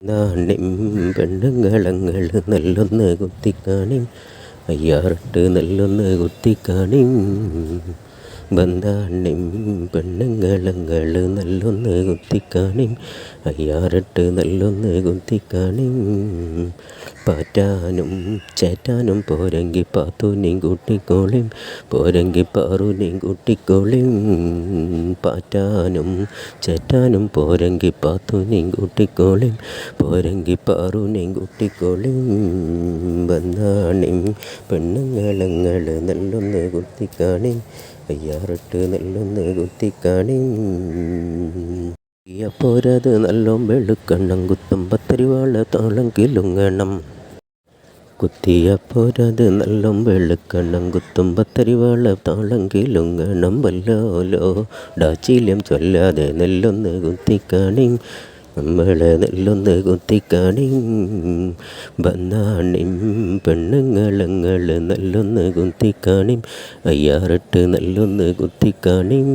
നാണിം പെണ്ണുങ്ങളങ്ങൾ നല്ലൊന്ന് കുത്തിക്കാണി അയ്യാറിട്ട് നല്ലൊന്ന് കുത്തിക്കാണി ബന്ധാണ്യം പെണ്ണുങ്ങളങ്ങൾ നല്ലൊന്ന് കുത്തിക്കാണി അയ്യാറിട്ട് നല്ലൊന്ന് കുത്തിക്കാണി പാറ്റാനും ചേറ്റാനും പോരങ്കി പാത്തൂനെയും കൂട്ടിക്കോളിം പോരങ്കി പാറൂനെയും കൂട്ടിക്കോളിം പാറ്റാനും ചേറ്റാനും പോരങ്കി പാത്തു നീങ്കുട്ടിക്കോളിം പോരങ്കി പാറു നീങ്കുട്ടിക്കോളിം വന്നാണിം പെണ്ണുങ്ങളങ്ങൾ നല്ലൊന്ന് കുത്തിക്കാണി അയ്യാറിട്ട് നല്ലൊന്ന് കുത്തിക്കാണി പോരത് നല്ലോം വെളുക്കണം കുത്തുമ്പത്തരിവാള താളം കിലുങ്ങണം കുത്തിയപ്പോരത് നല്ലം വെളുക്കണം. കുത്തുമ്പത്തരിവാള താളം കിലുങ്ങണം വല്ലോലോ ഡാച്ചിലും ചൊല്ലാതെ നെല്ലൊന്ന് കുത്തിക്കാണി നമ്മളെ നെല്ലൊന്ന് കുത്തിക്കാണി ബന്നാണിം പെണ്ണുങ്ങളങ്ങൾ നല്ലൊന്ന് കുത്തിക്കാണി അയ്യാറിട്ട് നല്ലൊന്ന് കുത്തിക്കാണിം